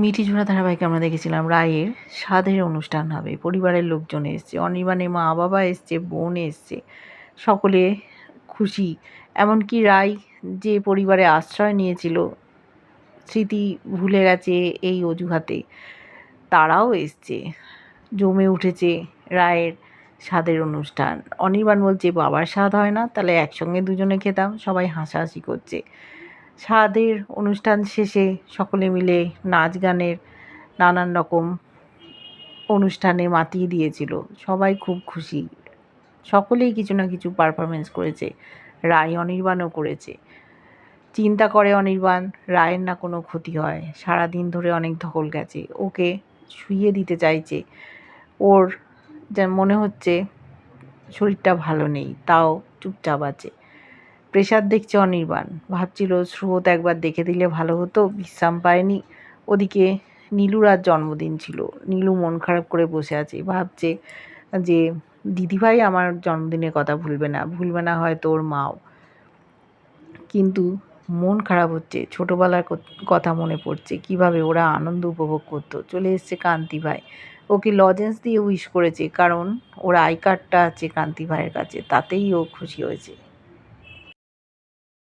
মিঠি ঝোড়া ধারাবাহিকে আমরা দেখেছিলাম, রায়ের স্বাদের অনুষ্ঠান হবে। পরিবারের লোকজন এসছে অনির্বাণের মা, বাবা এসছে, বোন এসছে, সকলে খুশি। এমনকি রায় যে পরিবারে আশ্রয় নিয়েছিল, স্মৃতি ভুলে গেছে এই অজুহাতে, তারাও এসছে। জমে উঠেছে রায়ের স্বাদের অনুষ্ঠান। অনির্বাণ বলছে, বাবার স্বাদ হয় না, তাহলে একসঙ্গে দুজনে খেতাম, সবাই হাসাহাসি করছে। স্বাদের অনুষ্ঠান শেষে সকলে মিলে নাচ গানের নানান রকম অনুষ্ঠানে মাতিয়ে দিয়েছিল। সবাই খুব খুশি। সকলেই কিছু না কিছু পারফরমেন্স করেছে। রায় অনির্বাণও করেছে। চিন্তা করে অনির্বাণ, রায়ের না কোনো ক্ষতি হয়। সারা দিন ধরে অনেক ধকল গেছে। ওকে শুইয়ে দিতে চাইছে। ওর যা মনে হচ্ছে শরীরটা ভালো নেই, তাও চুপচাপ আছে। প্রেশার দেখছে অনির্বাণ। ভাবছিল, স্রোত একবার দেখে দিলে ভালো হতো, বিশ্রাম পায়নি। ওদিকে নীলুর আর জন্মদিন ছিল। নীলু মন খারাপ করে বসে আছে। ভাবছে যে, দিদিভাই আমার জন্মদিনের কথা ভুলবে না ভুলবে না হয়তো ওর মাও। কিন্তু মন খারাপ হচ্ছে। ছোটোবেলার কথা মনে পড়ছে। কীভাবে ওরা আনন্দ উপভোগ করতো। চলে এসছে কান্তি ভাই। ওকে লজেন্স দিয়ে উইশ করেছে, কারণ ওর আই কার্ডটা আছে কান্তি ভাইয়ের কাছে। তাতেই ও খুশি হয়েছে।